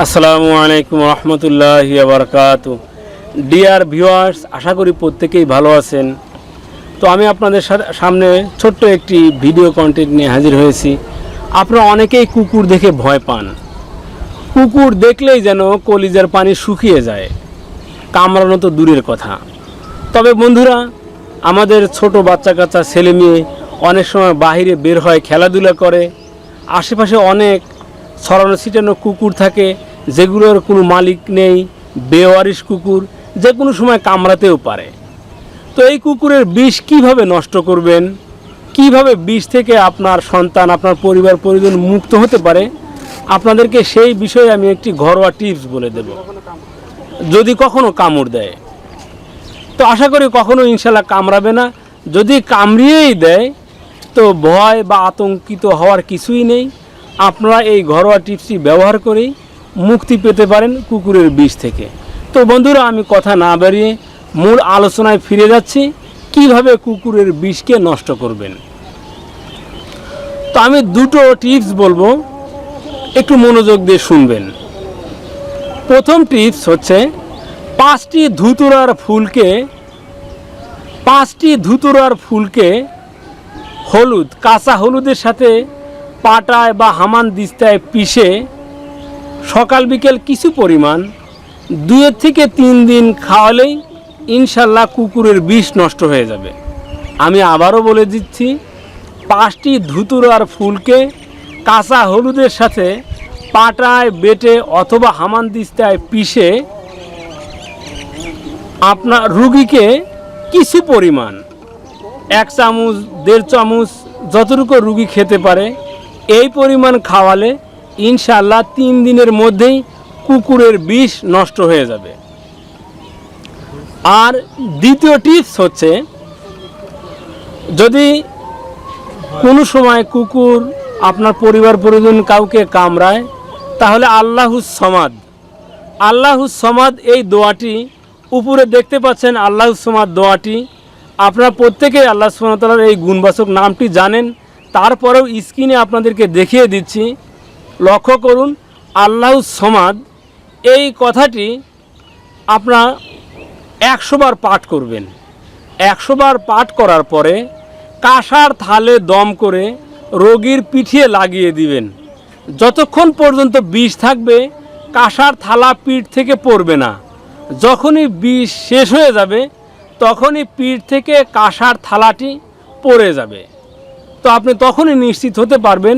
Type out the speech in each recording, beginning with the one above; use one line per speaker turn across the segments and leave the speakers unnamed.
আসসালামু আলাইকুম রহমতুল্লাহ বারকাত dear viewers আশা করি প্রত্যেকেই ভালো আছেন। তো আমি আপনাদের সামনে ছোট্ট একটি ভিডিও কন্টেন্ট নিয়ে হাজির হয়েছি। আপনারা অনেকেই কুকুর দেখে ভয় পান। কুকুর দেখলেই যেন কলিজার পানি শুকিয়ে যায়। কামড়ানো তো দূরের কথা। তবে বন্ধুরা, আমাদের ছোট বাচ্চা কাচ্চা ছেলে মেয়ে অনেক সময় বাইরে বের হয় খেলাধুলা করে। আশেপাশে অনেক ছড়ানো ছিটানো কুকুর থাকে, যেগুলোর কোনো মালিক নেই, বেওয়ারিশ কুকুর, যে কোনো সময় কামড়াতেও পারে। তো এই কুকুরের বিষ কীভাবে নষ্ট করবেন? কীভাবে বিষ থেকে আপনার সন্তান, আপনার পরিবার, পরিজন মুক্ত হতে পারে? আপনাদেরকে সেই বিষয়ে আমি একটি ঘরোয়া টিপস বলে দেব। যদি কখনো কামড় দেয়। তো আশা করি কখনো ইনশাল্লাহ কামড়াবে না। যদি কামড়িয়েই দেয়, তো ভয় বা আতঙ্কিত হওয়ার কিছুই নেই। আপনারা এই ঘরোয়া টিপসটি ব্যবহার করেই মুক্তি পেতে পারেন কুকুরের বিষ থেকে। তো বন্ধুরা, আমি কথা না বাড়িয়ে মূল আলোচনায় ফিরে যাচ্ছি, কীভাবে কুকুরের বিষকে নষ্ট করবেন। তো আমি দুটো টিপস বলব, একটু মনোযোগ দিয়ে শুনবেন। প্রথম টিপস হচ্ছে, পাঁচটি ধুতুরার ফুলকে, পাঁচটি ধুতুরার ফুলকে হলুদ, কাঁচা হলুদের সাথে পাটায় বা হামান দিস্তায় পিষে সকাল বিকেল কিছু পরিমাণ দুয়ের থেকে তিন দিন খাওয়ালেই ইনশাল্লাহ কুকুরের বিষ নষ্ট হয়ে যাবে। আমি আবারও বলে দিচ্ছি, পাঁচটি ধুতুর আর ফুলকে কাঁচা হলুদের সাথে পাটায়, বেটে অথবা হামান দিস্তায় পিষে আপনার রুগীকে কিছু পরিমাণ, এক চামচ, দেড় চামচ যতটুকু রুগী খেতে পারে এই পরিমাণ খাওয়ালে ইনশাল্লাহ তিন দিনের মধ্যেই কুকুরের বিষ নষ্ট হয়ে যাবে। আর দ্বিতীয় টিপস হচ্ছে, যদি কোনো সময় কুকুর আপনার পরিবার পরিজন কাউকে কামড়ায়, তাহলে আল্লাহুস সমাদ আল্লাহুস সমাদ এই দোয়াটি উপরে দেখতে পাচ্ছেন আল্লাহুস সমাদ দোয়াটি। আপনারা প্রত্যেকেই আল্লাহ সুমতালার এই গুণবাচক নামটি জানেন। তারপরেও স্ক্রিনে আপনাদেরকে দেখিয়ে দিচ্ছি, লক্ষ্য করুন আল্লাহুস সমাদ এই কথাটি আপনারা একশোবার পাঠ করবেন। একশোবার পাঠ করার পরে কাঁসার থালে দম করে রোগীর পিঠিয়ে লাগিয়ে দিবেন। যতক্ষণ পর্যন্ত বিষ থাকবে, কাঁসার থালা পিঠ থেকে পড়বে না। যখনই বিষ শেষ হয়ে যাবে, তখনই পিঠ থেকে কাঁসার থালাটি পড়ে যাবে। তো আপনি তখনই নিশ্চিত হতে পারবেন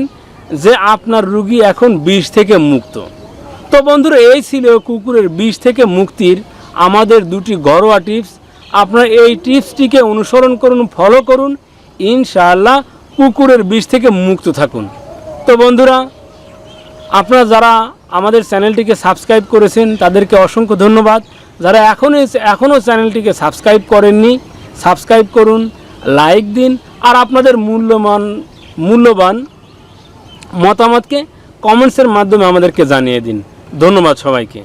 যে আপনার রুগী এখন বিষ থেকে মুক্ত। তো বন্ধুরা, এই ছিল কুকুরের বিষ থেকে মুক্তির আমাদের দুটি ঘরোয়া টিপস। আপনার এই টিপসটিকে অনুসরণ করুন, ফলো করুন। ইনশাআল্লাহ কুকুরের বিষ থেকে মুক্ত থাকুন। তো বন্ধুরা, আপনারা যারা আমাদের চ্যানেলটিকে সাবস্ক্রাইব করেছেন, তাদেরকে অসংখ্য ধন্যবাদ। যারা এখনই, এখনও চ্যানেলটিকে সাবস্ক্রাইব করেননি, সাবস্ক্রাইব করুন, লাইক দিন আর আপনাদের মূল্যমান মূল্যবান মতামতকে কমেন্টসের মাধ্যমে আমাদেরকে জানিয়ে দিন। ধন্যবাদ সবাইকে।